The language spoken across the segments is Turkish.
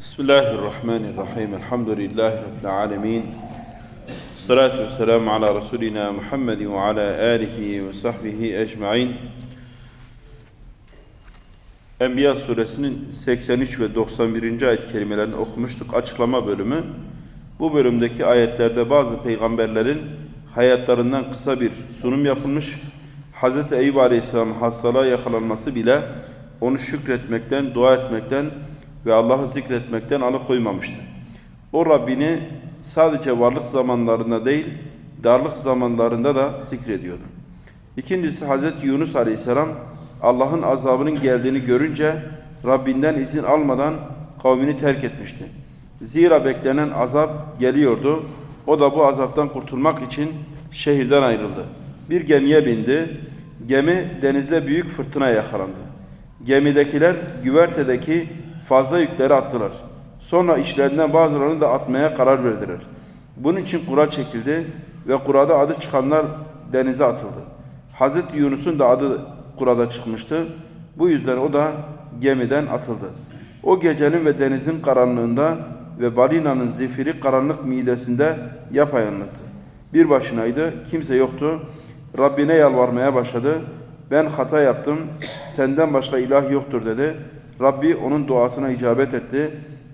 Bismillahirrahmanirrahim. Elhamdülillahi Rabbil alemin. Salatu ve selamu ala Resulina Muhammedin ve ala alihi ve sahbihi ecmain. Enbiya suresinin 83 ve 91. ayet kelimelerini okumuştuk. Açıklama bölümü. Bu bölümdeki ayetlerde bazı peygamberlerin hayatlarından kısa bir sunum yapılmış. Hz. Eyüp Aleyhisselam'ın hastalığa yakalanması bile onu şükretmekten, dua etmekten ve Allah'ı zikretmekten alıkoymamıştı. O Rabbini sadece varlık zamanlarında değil, darlık zamanlarında da zikrediyordu. İkincisi Hz. Yunus Aleyhisselam Allah'ın azabının geldiğini görünce Rabbinden izin almadan kavmini terk etmişti. Zira beklenen azap geliyordu. O da bu azaptan kurtulmak için şehirden ayrıldı. Bir gemiye bindi. Gemi denizde büyük fırtınaya yakalandı. Gemidekiler güvertedeki fazla yükleri attılar. Sonra işlerinden bazılarını da atmaya karar verdiler. Bunun için kura çekildi ve kurada adı çıkanlar denize atıldı. Hazreti Yunus'un da adı kurada çıkmıştı. Bu yüzden o da gemiden atıldı. O gecenin ve denizin karanlığında ve balinanın zifiri karanlık midesinde yapayalnızdı. Bir başınaydı, kimse yoktu. Rabbine yalvarmaya başladı. Ben hata yaptım, senden başka ilah yoktur dedi. Rabbi onun duasına icabet etti.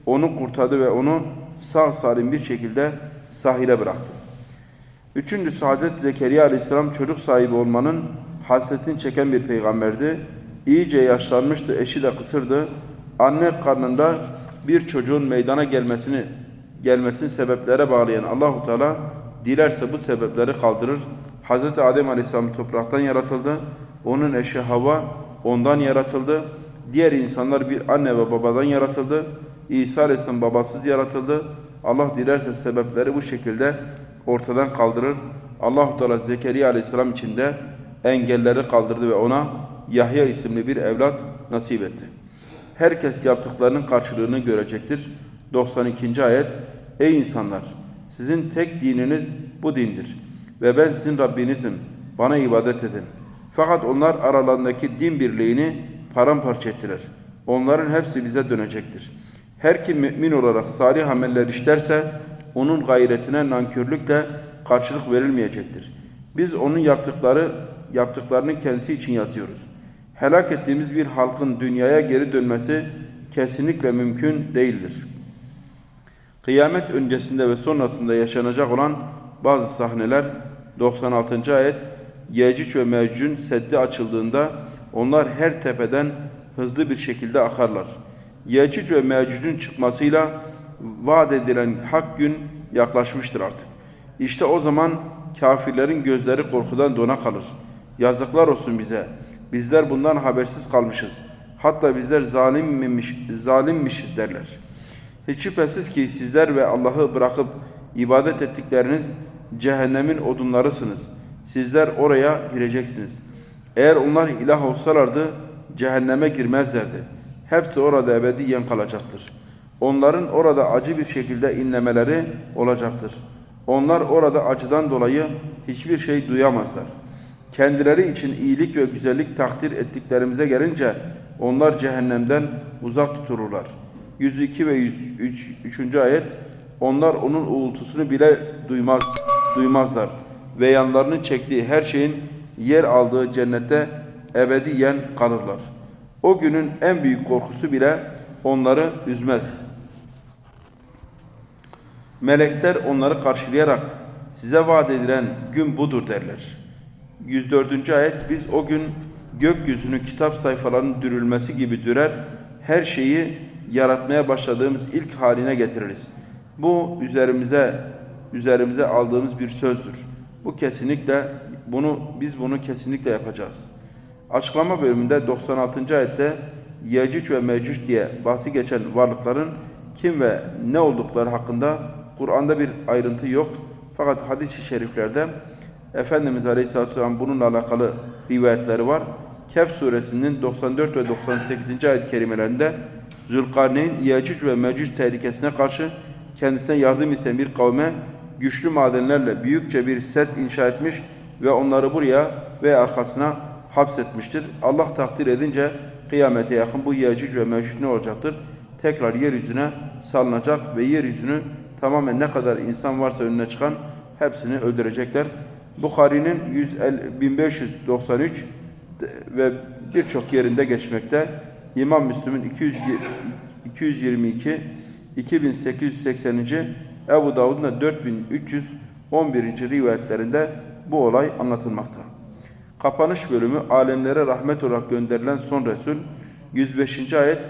Onu kurtardı ve onu sağ salim bir şekilde sahile bıraktı. Üçüncüsü Hazreti Zekeriya Aleyhisselam çocuk sahibi olmanın hasretini çeken bir peygamberdi. İyice yaşlanmıştı, eşi de kısırdı. Anne karnında bir çocuğun meydana gelmesini gelmesini sebeplere bağlayan Allahu Teala dilerse bu sebepleri kaldırır. Hazreti Adem Aleyhisselam topraktan yaratıldı. Onun eşi Havva ondan yaratıldı. Diğer insanlar bir anne ve babadan yaratıldı. İsa Aleyhisselam babasız yaratıldı. Allah dilerse sebepleri bu şekilde ortadan kaldırır. Allahu Teala Zekeriya Aleyhisselam için de engelleri kaldırdı ve ona Yahya isimli bir evlat nasip etti. Herkes yaptıklarının karşılığını görecektir. 92. ayet Ey insanlar! Sizin tek dininiz bu dindir. Ve ben sizin Rabbinizim. Bana ibadet edin. Fakat onlar aralarındaki din birliğini paramparça ettiler. Onların hepsi bize dönecektir. Her kim mümin olarak salih ameller işlerse onun gayretine nankörlükle karşılık verilmeyecektir. Biz onun yaptıkları yaptıklarını kendisi için yazıyoruz. Helak ettiğimiz bir halkın dünyaya geri dönmesi kesinlikle mümkün değildir. Kıyamet öncesinde ve sonrasında yaşanacak olan bazı sahneler 96. ayet Yecüc ve Mecüc'ün seddi açıldığında onlar her tepeden hızlı bir şekilde akarlar. Yecüc ve Mecüc'ün çıkmasıyla vaat edilen hak gün yaklaşmıştır artık. İşte o zaman kafirlerin gözleri korkudan dona kalır. Yazıklar olsun bize. Bizler bundan habersiz kalmışız. Hatta bizler zalimmiş, zalimmişiz derler. Hiç şüphesiz ki sizler ve Allah'ı bırakıp ibadet ettikleriniz cehennemin odunlarısınız. Sizler oraya gireceksiniz. Eğer onlar ilah olsalardı cehenneme girmezlerdi. Hepsi orada ebediyen kalacaktır. Onların orada acı bir şekilde inlemeleri olacaktır. Onlar orada acıdan dolayı hiçbir şey duyamazlar. Kendileri için iyilik ve güzellik takdir ettiklerimize gelince onlar cehennemden uzak tutulurlar. 102 ve 103. ayet onlar onun uğultusunu bile duymaz, duymazlar ve yanlarının çektiği her şeyin yer aldığı cennette ebediyen kalırlar. O günün en büyük korkusu bile onları üzmez. Melekler onları karşılayarak size vaat edilen gün budur derler. 104. ayet biz o gün gökyüzünü kitap sayfalarının dürülmesi gibi dürer, her şeyi yaratmaya başladığımız ilk haline getiririz. Bu üzerimize üzerimize aldığımız bir sözdür. Bu kesinlikle bunu biz bunu kesinlikle yapacağız. Açıklama bölümünde 96. ayette Yecüc ve Mecüc diye bahsi geçen varlıkların kim ve ne oldukları hakkında Kur'an'da bir ayrıntı yok. Fakat hadis-i şeriflerde Efendimiz Aleyhisselatü Vesselam bununla alakalı rivayetleri var. Kehf suresinin 94 ve 98. ayet kerimelerinde Zülkarneyn Yecüc ve Mecüc tehlikesine karşı kendisine yardım isteyen bir kavme güçlü madenlerle büyükçe bir set inşa etmiş ve onları buraya ve arkasına hapsetmiştir. Allah takdir edince kıyamete yakın bu Yecüc ve Mecüc ne olacaktır? Tekrar yeryüzüne salınacak ve yeryüzünü tamamen ne kadar insan varsa önüne çıkan hepsini öldürecekler. Bukhari'nin 150 1593 ve birçok yerinde geçmekte. İmam Müslim'in 200 222 2880. Ebu Davud'un da 4311. rivayetlerinde bu olay anlatılmakta. Kapanış bölümü alemlere rahmet olarak gönderilen son Resul 105. ayet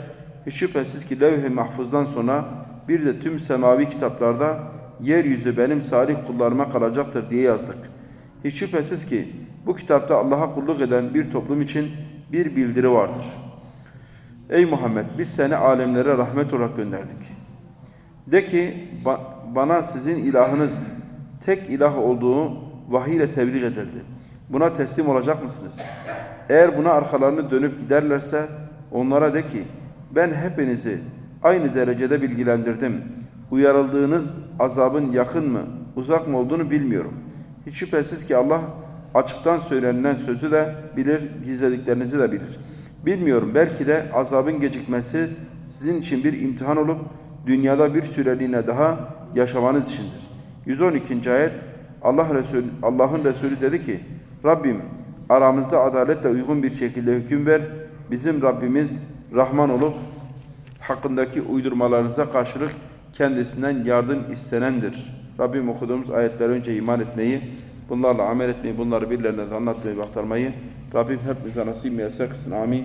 hiç şüphesiz ki levh-i mahfuzdan sonra bir de tüm semavi kitaplarda yeryüzü benim salih kullarıma kalacaktır diye yazdık. Hiç şüphesiz ki bu kitapta Allah'a kulluk eden bir toplum için bir bildiri vardır. Ey Muhammed biz seni alemlere rahmet olarak gönderdik. De ki bana sizin ilahınız tek ilah olduğu vahiy ile tebliğ edildi. Buna teslim olacak mısınız? Eğer buna arkalarını dönüp giderlerse onlara de ki ben hepinizi aynı derecede bilgilendirdim. Uyarıldığınız azabın yakın mı, uzak mı olduğunu bilmiyorum. Hiç şüphesiz ki Allah açıktan söylenilen sözü de bilir, gizlediklerinizi de bilir. Bilmiyorum belki de azabın gecikmesi sizin için bir imtihan olup dünyada bir süreliğine daha yaşamanız içindir. 112. ayet Allah Resulü Allah'ın Resulü dedi ki Rabbim aramızda adaletle uygun bir şekilde hüküm ver. Bizim Rabbimiz Rahman olup hakkındaki uydurmalarınıza karşılık kendisinden yardım istenendir. Rabbim okuduğumuz ayetler önce iman etmeyi, bunlarla amel etmeyi, bunları birilerine de anlatmayı ve aktarmayı Rabbim hepimize nasip müyesser kılsın. Amin.